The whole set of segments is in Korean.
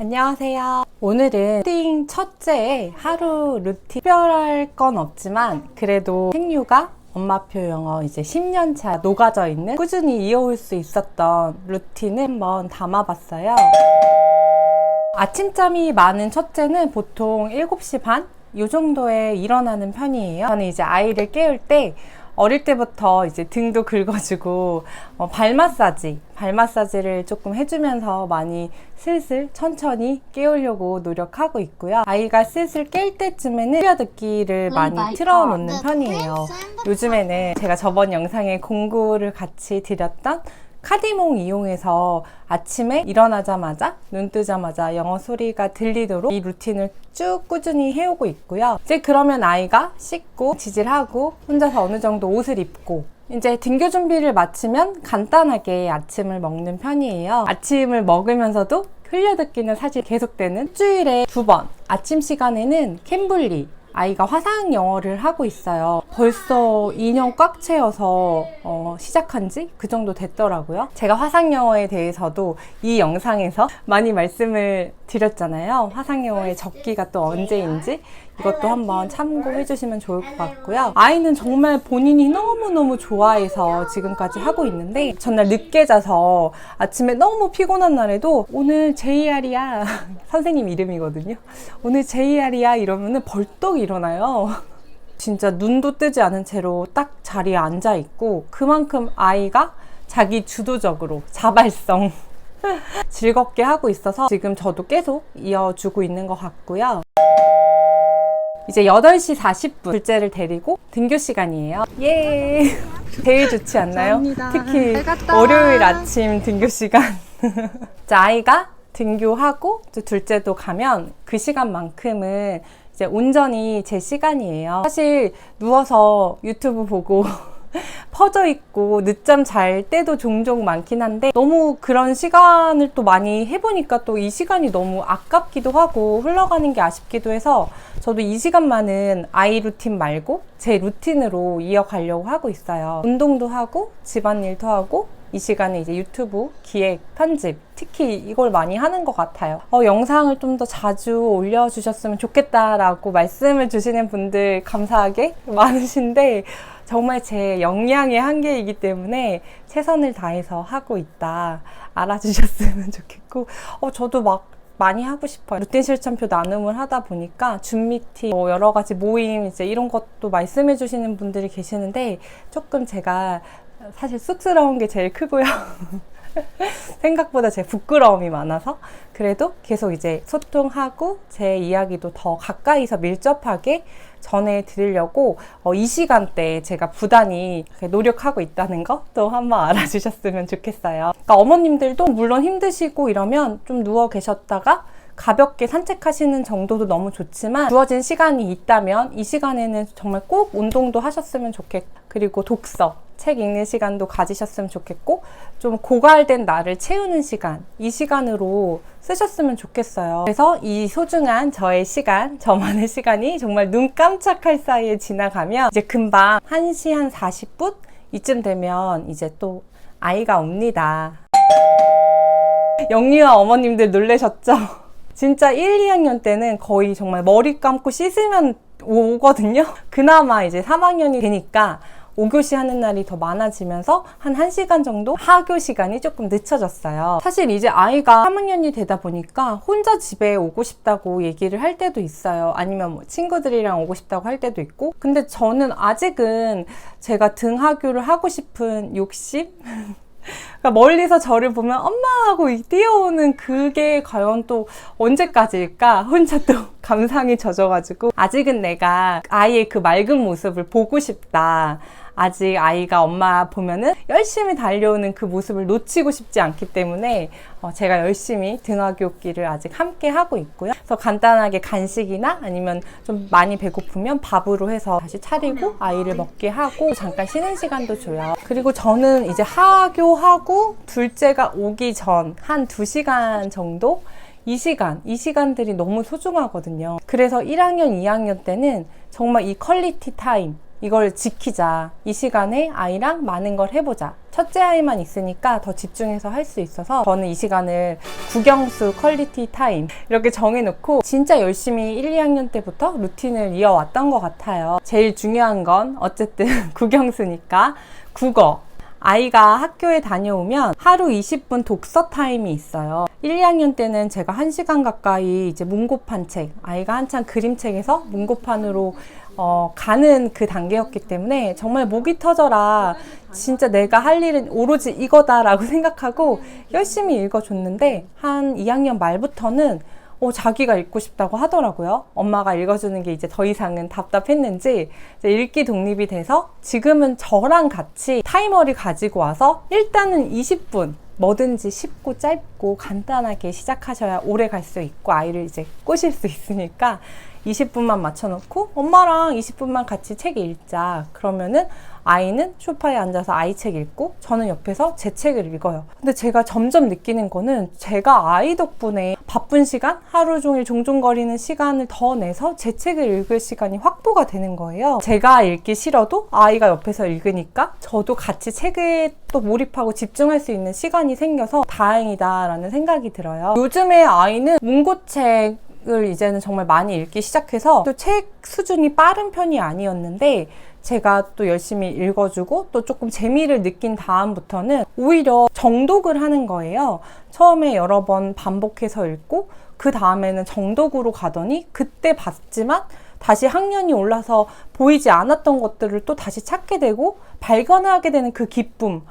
안녕하세요. 오늘은 띵 첫째의 하루 루틴 특별할 건 없지만 그래도 생유가 엄마표 영어 이제 10년 차 녹아져 있는 꾸준히 이어올 수 있었던 루틴을 한번 담아봤어요. 아침잠이 많은 첫째는 보통 7시 반? 이 정도에 일어나는 편이에요. 저는 이제 아이를 깨울 때 어릴 때부터 이제 등도 긁어주고 어, 발 마사지, 발 마사지를 조금 해주면서 많이 슬슬 천천히 깨우려고 노력하고 있고요. 아이가 슬슬 깰 때쯤에는 흘려 듣기를 많이 틀어놓는 편이에요. 요즘에는 제가 저번 영상에 공구를 같이 드렸던 카디몽 이용해서 아침에 일어나자마자 눈 뜨자마자 영어 소리가 들리도록 이 루틴을 쭉 꾸준히 해오고 있고요. 이제 그러면 아이가 씻고 지질하고 혼자서 어느 정도 옷을 입고 이제 등교 준비를 마치면 간단하게 아침을 먹는 편이에요. 아침을 먹으면서도 흘려듣기는 사실 계속되는 일주일에 두 번 아침 시간에는 캠블리 아이가 화상 영어를 하고 있어요. 벌써 2년 꽉 채워서 어, 시작한 지 그 정도 됐더라고요. 제가 화상 영어에 대해서도 이 영상에서 많이 말씀을 드렸잖아요. 화상 영어의 적기가 또 언제인지 이것도 한번 참고해 주시면 좋을 것 같고요. 아이는 정말 본인이 너무너무 좋아해서 지금까지 하고 있는데 전날 늦게 자서 아침에 너무 피곤한 날에도 오늘 JR이야. 선생님 이름이거든요. 오늘 JR이야 이러면은 벌떡 일어나요. 진짜 눈도 뜨지 않은 채로 딱 자리에 앉아 있고 그만큼 아이가 자기 주도적으로 자발성 즐겁게 하고 있어서 지금 저도 계속 이어주고 있는 것 같고요. 이제 8시 40분 둘째를 데리고 등교 시간이에요. 예. 제일 좋지 않나요? 감사합니다. 특히. 월요일 아침 등교 시간. 자, 아이가 등교하고 둘째도 가면 그 시간만큼은 이제 온전히 제 시간이에요. 사실 누워서 유튜브 보고 퍼져 있고 늦잠 잘 때도 종종 많긴 한데 너무 그런 시간을 또 많이 해보니까 또 이 시간이 너무 아깝기도 하고 흘러가는 게 아쉽기도 해서 저도 이 시간만은 아이 루틴 말고 제 루틴으로 이어가려고 하고 있어요. 운동도 하고 집안일도 하고 이 시간에 이제 유튜브 기획, 편집, 특히 이걸 많이 하는 것 같아요. 어, 영상을 좀 더 자주 올려주셨으면 좋겠다라고 말씀을 주시는 분들 감사하게 많으신데, 정말 제 역량의 한계이기 때문에 최선을 다해서 하고 있다. 알아주셨으면 좋겠고, 어, 저도 막 많이 하고 싶어요. 루틴 실천표 나눔을 하다 보니까 줌 미팅, 뭐 여러 가지 모임 이제 이런 것도 말씀해 주시는 분들이 계시는데 조금 제가 사실 쑥스러운 게 제일 크고요. 생각보다 제 부끄러움이 많아서 그래도 계속 이제 소통하고 제 이야기도 더 가까이서 밀접하게 전해 드리려고 어, 이 시간대에 제가 부단히 노력하고 있다는 거 또 한번 알아주셨으면 좋겠어요. 그러니까 어머님들도 물론 힘드시고 이러면 좀 누워 계셨다가 가볍게 산책하시는 정도도 너무 좋지만 주어진 시간이 있다면 이 시간에는 정말 꼭 운동도 하셨으면 좋겠고 그리고 독서 책 읽는 시간도 가지셨으면 좋겠고 좀 고갈된 나를 채우는 시간 이 시간으로 쓰셨으면 좋겠어요 그래서 이 소중한 저의 시간 저만의 시간이 정말 눈 깜짝할 사이에 지나가면 이제 금방 1시 한 40분 이쯤 되면 이제 또 아이가 옵니다 영유아 어머님들 놀라셨죠? 진짜 1, 2학년 때는 거의 정말 머리 감고 씻으면 오거든요. 그나마 이제 3학년이 되니까 5교시 하는 날이 더 많아지면서 한 1시간 정도 하교 시간이 조금 늦춰졌어요. 사실 이제 아이가 3학년이 되다 보니까 혼자 집에 오고 싶다고 얘기를 할 때도 있어요. 아니면 뭐 친구들이랑 오고 싶다고 할 때도 있고. 근데 저는 아직은 제가 등하교를 하고 싶은 욕심? 그러니까 멀리서 저를 보면 엄마 하고 뛰어오는 그게 과연 또 언제까지일까? 혼자 또 감상이 젖어가지고 아직은 내가 아이의 그 맑은 모습을 보고 싶다. 아직 아이가 엄마 보면은 열심히 달려오는 그 모습을 놓치고 싶지 않기 때문에 어, 제가 열심히 등하교길을 아직 함께 하고 있고요. 그래서 간단하게 간식이나 아니면 좀 많이 배고프면 밥으로 해서 다시 차리고 아이를 먹게 하고 잠깐 쉬는 시간도 줘요. 그리고 저는 이제 하교하고 둘째가 오기 전 한 두시간 정도 이 시간, 이 시간들이 너무 소중하거든요. 그래서 1학년, 2학년 때는 정말 이 퀄리티 타임, 이걸 지키자. 이 시간에 아이랑 많은 걸 해보자. 첫째 아이만 있으니까 더 집중해서 할 수 있어서 저는 이 시간을 국영수 퀄리티 타임 이렇게 정해놓고 진짜 열심히 1, 2학년 때부터 루틴을 이어왔던 것 같아요. 제일 중요한 건 어쨌든 국영수니까 국어. 아이가 학교에 다녀오면 하루 20분 독서 타임이 있어요. 1, 2학년 때는 제가 1시간 가까이 이제 문고판 책, 아이가 한창 그림책에서 문고판으로 어, 가는 그 단계였기 때문에 정말 목이 터져라. 진짜 내가 할 일은 오로지 이거다라고 생각하고 열심히 읽어줬는데 한 2학년 말부터는 어, 자기가 읽고 싶다고 하더라고요. 엄마가 읽어주는 게 이제 더 이상은 답답했는지 이제 읽기 독립이 돼서 지금은 저랑 같이 타이머를 가지고 와서 일단은 20분 뭐든지 쉽고 짧고 간단하게 시작하셔야 오래 갈 수 있고 아이를 이제 꼬실 수 있으니까 20분만 맞춰놓고 엄마랑 20분만 같이 책 읽자. 그러면은 아이는 소파에 앉아서 아이 책 읽고 저는 옆에서 제 책을 읽어요. 근데 제가 점점 느끼는 거는 제가 아이 덕분에 바쁜 시간, 하루 종일 종종거리는 시간을 더 내서 제 책을 읽을 시간이 확보가 되는 거예요. 제가 읽기 싫어도 아이가 옆에서 읽으니까 저도 같이 책에 또 몰입하고 집중할 수 있는 시간이 생겨서 다행이다라는 생각이 들어요. 요즘에 아이는 문고책 을 이제는 정말 많이 읽기 시작해서 또 책 수준이 빠른 편이 아니었는데 제가 또 열심히 읽어주고 또 조금 재미를 느낀 다음부터는 오히려 정독을 하는 거예요. 처음에 여러 번 반복해서 읽고 그 다음에는 정독으로 가더니 그때 봤지만 다시 학년이 올라서 보이지 않았던 것들을 또 다시 찾게 되고 발견하게 되는 그 기쁨.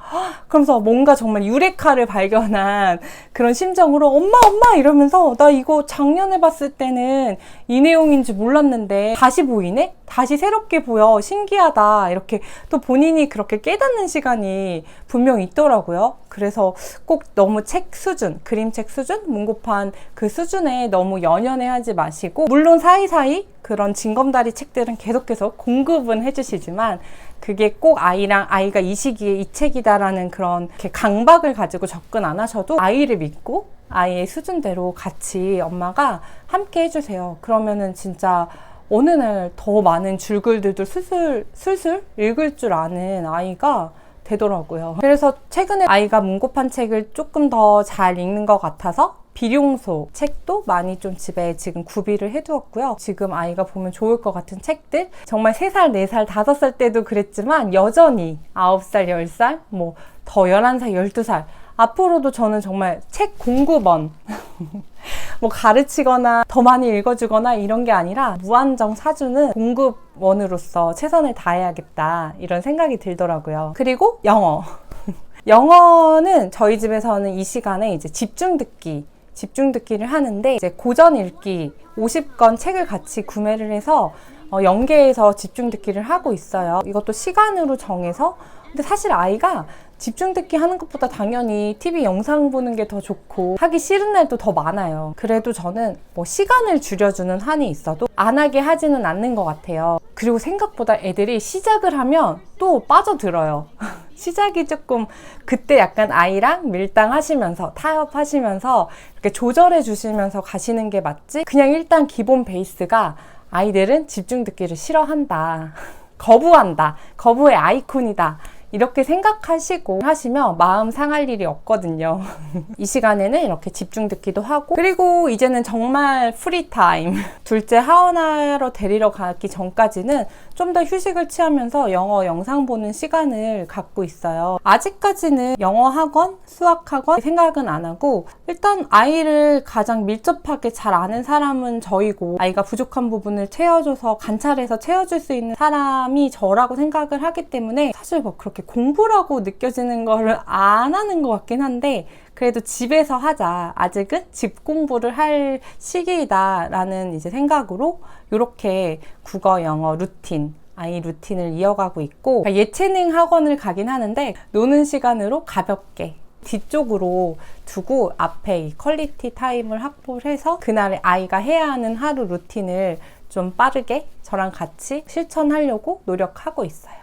그러면서 뭔가 정말 유레카를 발견한 그런 심정으로 엄마, 엄마! 이러면서 나 이거 작년에 봤을 때는 이 내용인지 몰랐는데 다시 보이네? 다시 새롭게 보여. 신기하다. 이렇게 또 본인이 그렇게 깨닫는 시간이 분명 있더라고요. 그래서 꼭 너무 책 수준, 그림책 수준, 문고판 그 수준에 너무 연연해 하지 마시고, 물론 사이사이 그런 징검다리 책들은 계속 계속 공급은 해주시지만, 그게 꼭 아이랑 아이가 이 시기에 이 책이다라는 그런 강박을 가지고 접근 안 하셔도 아이를 믿고 아이의 수준대로 같이 엄마가 함께 해주세요. 그러면은 진짜 어느 날 더 많은 줄글들도 슬슬 슬슬 읽을 줄 아는 아이가 되더라고요. 그래서 최근에 아이가 문고판 책을 조금 더 잘 읽는 것 같아서 비룡소 책도 많이 좀 집에 지금 구비를 해두었고요. 지금 아이가 보면 좋을 것 같은 책들 정말 3살, 4살, 5살 때도 그랬지만 여전히 9살, 10살, 뭐 더 11살, 12살 앞으로도 저는 정말 책 공급원 뭐 가르치거나 더 많이 읽어주거나 이런 게 아니라 무한정 사주는 공급원으로서 최선을 다해야겠다 이런 생각이 들더라고요. 그리고 영어. 영어는 저희 집에서는 이 시간에 이제 집중 듣기 집중 듣기를 하는데 이제 고전 읽기 50권 책을 같이 구매를 해서 어, 연계해서 집중 듣기를 하고 있어요. 이것도 시간으로 정해서 근데 사실 아이가 집중 듣기 하는 것보다 당연히 TV 영상 보는 게 더 좋고 하기 싫은 날도 더 많아요. 그래도 저는 뭐 시간을 줄여주는 한이 있어도 안 하게 하지는 않는 것 같아요. 그리고 생각보다 애들이 시작을 하면 또 빠져들어요. 시작이 조금 그때 약간 아이랑 밀당하시면서 타협하시면서 이렇게 조절해 주시면서 가시는 게 맞지? 그냥 일단 기본 베이스가 아이들은 집중 듣기를 싫어한다. 거부한다. 거부의 아이콘이다. 이렇게 생각하시고 하시면 마음 상할 일이 없거든요. 이 시간에는 이렇게 집중 듣기도 하고 그리고 이제는 정말 프리타임 둘째 하원하러 데리러 가기 전까지는 좀 더 휴식을 취하면서 영어 영상 보는 시간을 갖고 있어요. 아직까지는 영어 학원, 수학 학원 생각은 안 하고 일단 아이를 가장 밀접하게 잘 아는 사람은 저이고 아이가 부족한 부분을 채워줘서 관찰해서 채워줄 수 있는 사람이 저라고 생각을 하기 때문에 사실 뭐 그렇게 공부라고 느껴지는 거를 안 하는 것 같긴 한데 그래도 집에서 하자. 아직은 집 공부를 할 시기이다라는 이제 생각으로 이렇게 국어, 영어 루틴, 아이 루틴을 이어가고 있고 예체능 학원을 가긴 하는데 노는 시간으로 가볍게 뒤쪽으로 두고 앞에 이 퀄리티 타임을 확보를 해서 그날 아이가 해야 하는 하루 루틴을 좀 빠르게 저랑 같이 실천하려고 노력하고 있어요.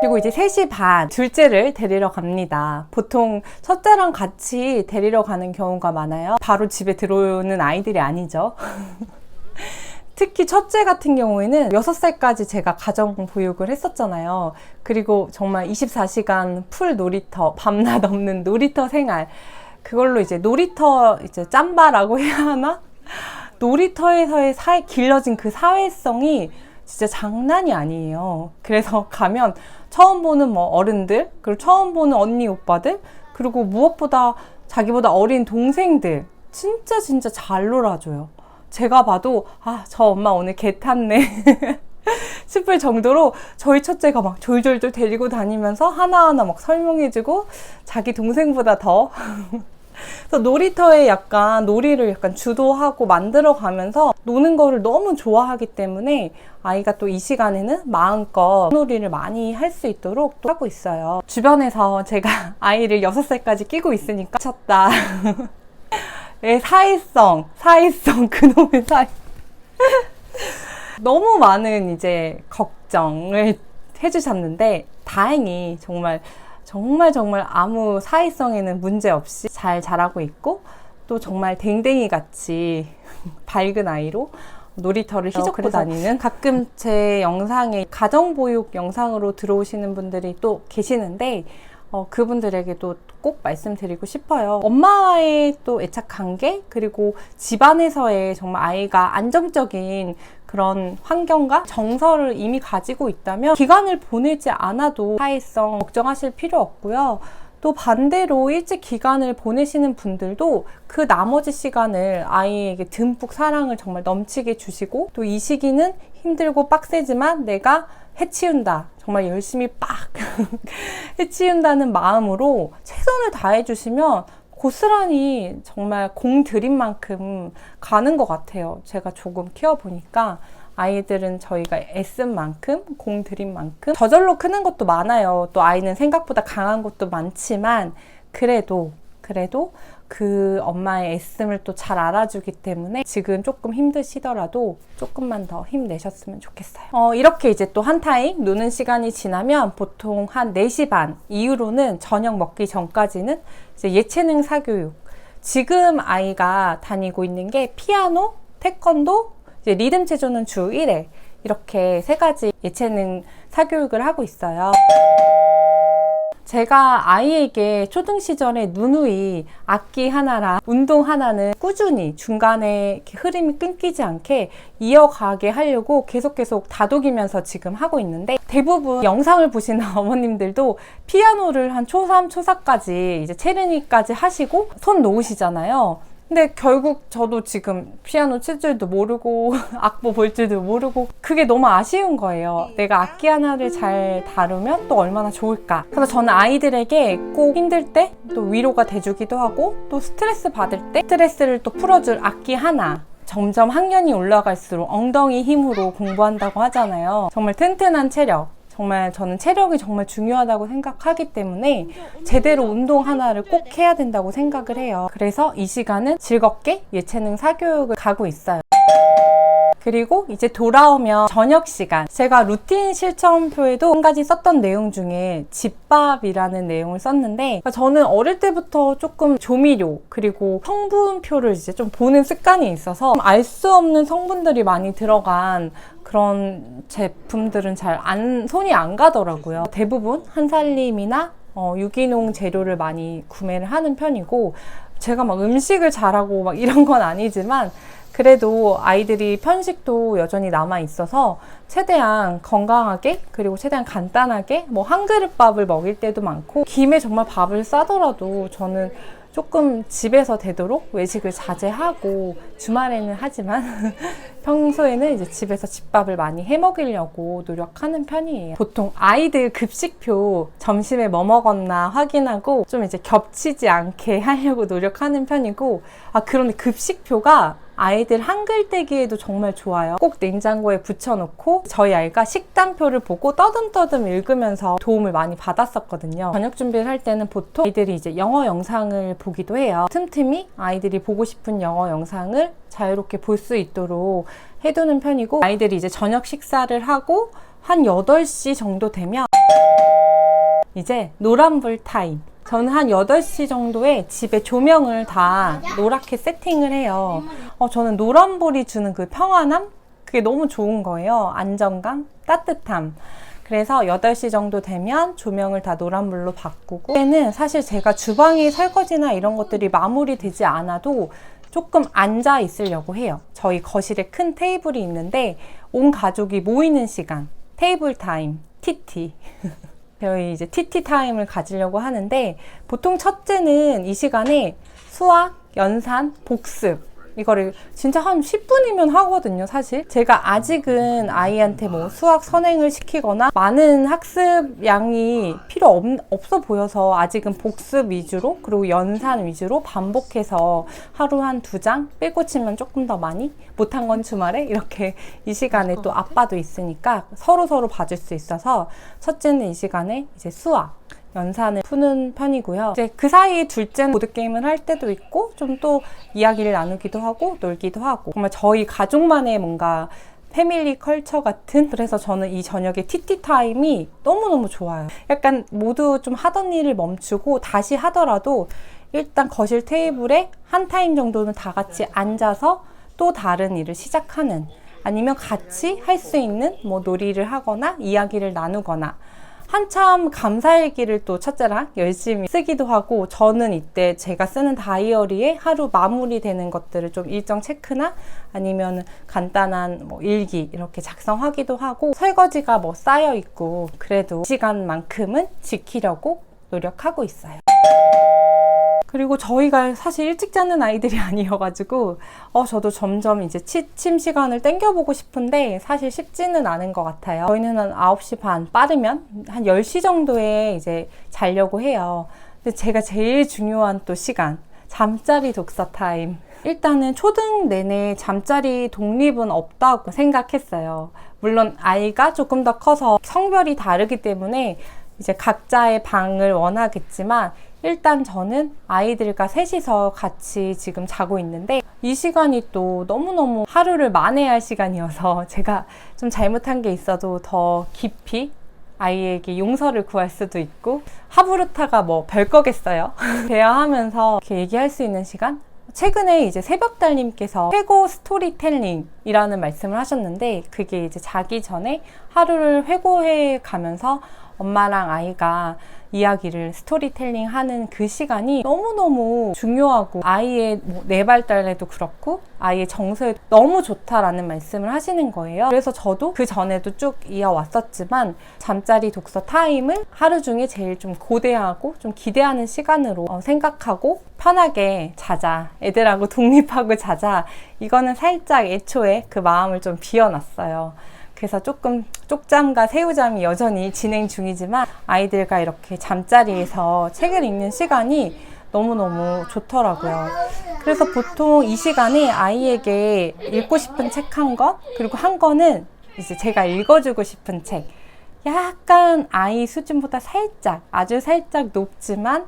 그리고 이제 3시 반 둘째를 데리러 갑니다. 보통 첫째랑 같이 데리러 가는 경우가 많아요. 바로 집에 들어오는 아이들이 아니죠. 특히 첫째 같은 경우에는 6살까지 제가 가정 보육을 했었잖아요. 그리고 정말 24시간 풀 놀이터, 밤낮 없는 놀이터 생활. 그걸로 이제 놀이터 이제 짬바라고 해야 하나? 놀이터에서의 사회, 길러진 그 사회성이 진짜 장난이 아니에요. 그래서 가면 처음 보는 뭐 어른들, 그리고 처음 보는 언니, 오빠들, 그리고 무엇보다 자기보다 어린 동생들, 진짜 진짜 잘 놀아줘요. 제가 봐도, 아, 저 엄마 오늘 개 탔네. 싶을 정도로 저희 첫째가 막 졸졸졸 데리고 다니면서 하나하나 막 설명해주고 자기 동생보다 더 그래서 놀이터에 약간 놀이를 약간 주도하고 만들어 가면서 노는 거를 너무 좋아하기 때문에 아이가 또 이 시간에는 마음껏 놀이를 많이 할 수 있도록 또 하고 있어요. 주변에서 제가 아이를 6살까지 끼고 있으니까 쳤다. 예, 사회성, 사회성, 그놈의 사회. 너무 많은 이제 걱정을 해주셨는데 다행히 정말 정말 정말 아무 사회성에는 문제 없이 잘 자라고 있고 또 정말 댕댕이 같이 밝은 아이로 놀이터를 휘젓고 다니는 가끔 제 영상에 가정보육 영상으로 들어오시는 분들이 또 계시는데 어, 그분들에게도 꼭 말씀드리고 싶어요. 엄마와의 또 애착 관계, 그리고 집안에서의 정말 아이가 안정적인 그런 환경과 정서를 이미 가지고 있다면 기간을 보내지 않아도 사회성 걱정하실 필요 없고요. 또 반대로 일찍 기간을 보내시는 분들도 그 나머지 시간을 아이에게 듬뿍 사랑을 정말 넘치게 주시고 또 이 시기는 힘들고 빡세지만 내가 해치운다. 정말 열심히 빡 해치운다는 마음으로 최선을 다해 주시면 고스란히 정말 공 들인 만큼 가는 것 같아요. 제가 조금 키워보니까 아이들은 저희가 애쓴 만큼, 공 들인 만큼 저절로 크는 것도 많아요. 또 아이는 생각보다 강한 것도 많지만 그래도, 그래도 그 엄마의 애씀을 또 잘 알아주기 때문에 지금 조금 힘드시더라도 조금만 더 힘내셨으면 좋겠어요. 어, 이렇게 이제 또 한 타임 노는 시간이 지나면 보통 한 4시 반 이후로는 저녁 먹기 전까지는 예체능 사교육. 지금 아이가 다니고 있는 게 피아노, 태권도, 리듬 체조는 주 1회. 이렇게 세 가지 예체능 사교육을 하고 있어요. 제가 아이에게 초등 시절에 누누이 악기 하나랑 운동 하나는 꾸준히 중간에 흐름이 끊기지 않게 이어가게 하려고 계속 계속 다독이면서 지금 하고 있는데 대부분 영상을 보시는 어머님들도 피아노를 한 초3, 초4까지 이제 체르니까지 하시고 손 놓으시잖아요. 근데 결국 저도 지금 피아노 칠 줄도 모르고 악보 볼 줄도 모르고 그게 너무 아쉬운 거예요. 내가 악기 하나를 잘 다루면 또 얼마나 좋을까. 그래서 저는 아이들에게 꼭 힘들 때 또 위로가 돼주기도 하고 또 스트레스 받을 때 스트레스를 또 풀어줄 악기 하나. 점점 학년이 올라갈수록 엉덩이 힘으로 공부한다고 하잖아요. 정말 튼튼한 체력. 정말 저는 체력이 정말 중요하다고 생각하기 때문에 제대로 운동 하나를 꼭 해야 된다고 생각을 해요. 그래서 이 시간은 즐겁게 예체능 사교육을 가고 있어요. 그리고 이제 돌아오면 저녁 시간. 제가 루틴 실천표에도 한 가지 썼던 내용 중에 집밥이라는 내용을 썼는데 저는 어릴 때부터 조금 조미료 그리고 성분표를 이제 좀 보는 습관이 있어서 알 수 없는 성분들이 많이 들어간 그런 제품들은 잘 안, 손이 안 가더라고요. 대부분 한살림이나 어, 유기농 재료를 많이 구매를 하는 편이고 제가 막 음식을 잘하고 막 이런 건 아니지만 그래도 아이들이 편식도 여전히 남아 있어서 최대한 건강하게 그리고 최대한 간단하게 뭐 한 그릇 밥을 먹일 때도 많고 김에 정말 밥을 싸더라도 저는 조금 집에서 되도록 외식을 자제하고 주말에는 하지만 평소에는 이제 집에서 집밥을 많이 해 먹이려고 노력하는 편이에요. 보통 아이들 급식표 점심에 뭐 먹었나 확인하고 좀 이제 겹치지 않게 하려고 노력하는 편이고 아 그런데 급식표가 아이들 한글 떼기에도 정말 좋아요. 꼭 냉장고에 붙여놓고 저희 아이가 식단표를 보고 떠듬떠듬 읽으면서 도움을 많이 받았었거든요. 저녁 준비를 할 때는 보통 아이들이 이제 영어 영상을 보기도 해요. 틈틈이 아이들이 보고 싶은 영어 영상을 자유롭게 볼 수 있도록 해두는 편이고 아이들이 이제 저녁 식사를 하고 한 8시 정도 되면 이제 노란불 타임. 저는 한 8시 정도에 집에 조명을 다 노랗게 세팅을 해요. 어, 저는 노란불이 주는 그 평안함? 그게 너무 좋은 거예요. 안정감, 따뜻함. 그래서 8시 정도 되면 조명을 다 노란불로 바꾸고 그때는 사실 제가 주방이 설거지나 이런 것들이 마무리되지 않아도 조금 앉아 있으려고 해요. 저희 거실에 큰 테이블이 있는데 온 가족이 모이는 시간, 테이블 타임, TT. 저희 이제 TT 타임을 가지려고 하는데 보통 첫째는 이 시간에 수학, 연산, 복습 이거를 진짜 한 10분이면 하거든요, 사실. 제가 아직은 아이한테 뭐 수학 선행을 시키거나 많은 학습 양이 필요 없, 없어 보여서 아직은 복습 위주로 그리고 연산 위주로 반복해서 하루 한 두 장 빼고 치면 조금 더 많이? 못한 건 주말에? 이렇게 이 시간에 또 아빠도 있으니까 서로 서로 봐줄 수 있어서 첫째는 이 시간에 이제 수학 연산을 푸는 편이고요. 이제 그 사이에 둘째는 보드게임을 할 때도 있고, 좀 또 이야기를 나누기도 하고, 놀기도 하고. 정말 저희 가족만의 뭔가 패밀리 컬처 같은 그래서 저는 이 저녁에 티티 타임이 너무너무 좋아요. 약간 모두 좀 하던 일을 멈추고 다시 하더라도 일단 거실 테이블에 한 타임 정도는 다 같이 앉아서 또 다른 일을 시작하는 아니면 같이 할 수 있는 뭐 놀이를 하거나 이야기를 나누거나 한참 감사일기를 또 첫째랑 열심히 쓰기도 하고 저는 이때 제가 쓰는 다이어리에 하루 마무리되는 것들을 좀 일정 체크나 아니면 간단한 뭐 일기 이렇게 작성하기도 하고 설거지가 뭐 쌓여 있고 그래도 이 시간만큼은 지키려고 노력하고 있어요. 그리고 저희가 사실 일찍 자는 아이들이 아니어가지고 어 저도 점점 이제 취침 시간을 땡겨보고 싶은데 사실 쉽지는 않은 것 같아요. 저희는 한 9시 반 빠르면 한 10시 정도에 이제 자려고 해요. 근데 제가 제일 중요한 또 시간 잠자리 독서 타임. 일단은 초등 내내 잠자리 독립은 없다고 생각했어요. 물론 아이가 조금 더 커서 성별이 다르기 때문에 이제 각자의 방을 원하겠지만 일단 저는 아이들과 셋이서 같이 지금 자고 있는데 이 시간이 또 너무너무 하루를 만회할 시간이어서 제가 좀 잘못한 게 있어도 더 깊이 아이에게 용서를 구할 수도 있고 하부르타가 뭐 별 거겠어요. 대화하면서 이렇게 얘기할 수 있는 시간? 최근에 이제 새벽달님께서 최고 스토리텔링이라는 말씀을 하셨는데 그게 이제 자기 전에 하루를 회고해 가면서 엄마랑 아이가 이야기를 스토리텔링 하는 그 시간이 너무너무 중요하고 아이의 뭐 내발달에도 그렇고 아이의 정서에 너무 좋다라는 말씀을 하시는 거예요. 그래서 저도 그 전에도 쭉 이어왔었지만 잠자리 독서 타임을 하루 중에 제일 좀 고대하고 좀 기대하는 시간으로 어, 생각하고 편하게 자자. 애들하고 독립하고 자자. 이거는 살짝 애초에 그 마음을 좀 비워놨어요. 그래서 조금 쪽잠과 새우잠이 여전히 진행 중이지만 아이들과 이렇게 잠자리에서 책을 읽는 시간이 너무너무 좋더라고요. 그래서 보통 이 시간에 아이에게 읽고 싶은 책 한 권, 그리고 한 권은 이제 제가 읽어주고 싶은 책. 약간 아이 수준보다 살짝, 아주 살짝 높지만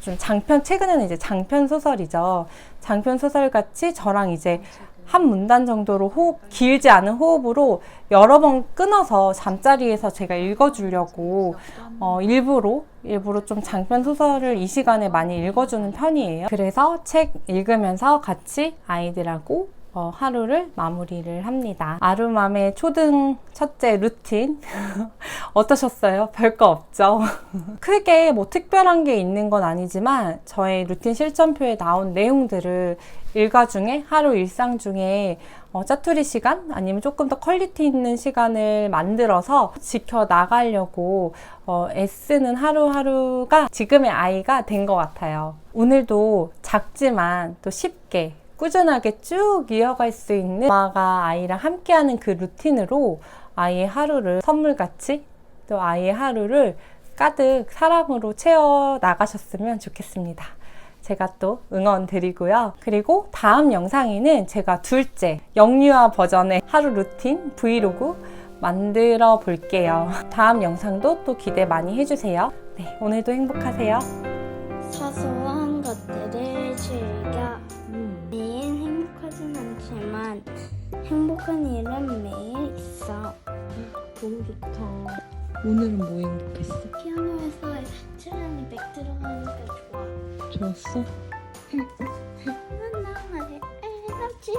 좀 장편, 최근에는 이제 장편 소설이죠. 장편 소설 같이 저랑 이제 한 문단 정도로 호흡, 길지 않은 호흡으로 여러 번 끊어서 잠자리에서 제가 읽어주려고 어, 일부러, 일부러 좀 장편 소설을 이 시간에 많이 읽어주는 편이에요. 그래서 책 읽으면서 같이 아이들하고 어, 하루를 마무리를 합니다. 아루맘의 초등 첫째 루틴 어떠셨어요? 별거 없죠? 크게 뭐 특별한 게 있는 건 아니지만 저의 루틴 실천표에 나온 내용들을 일과 중에 하루 일상 중에 어, 짜투리 시간 아니면 조금 더 퀄리티 있는 시간을 만들어서 지켜 나가려고 어, 애쓰는 하루하루가 지금의 아이가 된 것 같아요. 오늘도 작지만 또 쉽게 꾸준하게 쭉 이어갈 수 있는 엄마가 아이랑 함께하는 그 루틴으로 아이의 하루를 선물같이 또 아이의 하루를 가득 사랑으로 채워 나가셨으면 좋겠습니다. 제가 또 응원 드리고요. 그리고 다음 영상에는 제가 둘째 영유아 버전의 하루 루틴 브이로그 만들어 볼게요. 다음 영상도 또 기대 많이 해주세요. 네, 오늘도 행복하세요. 사소한 것들을 즐겨 매일 행복하진 않지만 행복한 일은 매일 있어 너무 좋다. 오늘은 뭐 행복했어? 피아노에서 트렌이 백 들어가니까 좋았어? 응. 난 나만 해. 지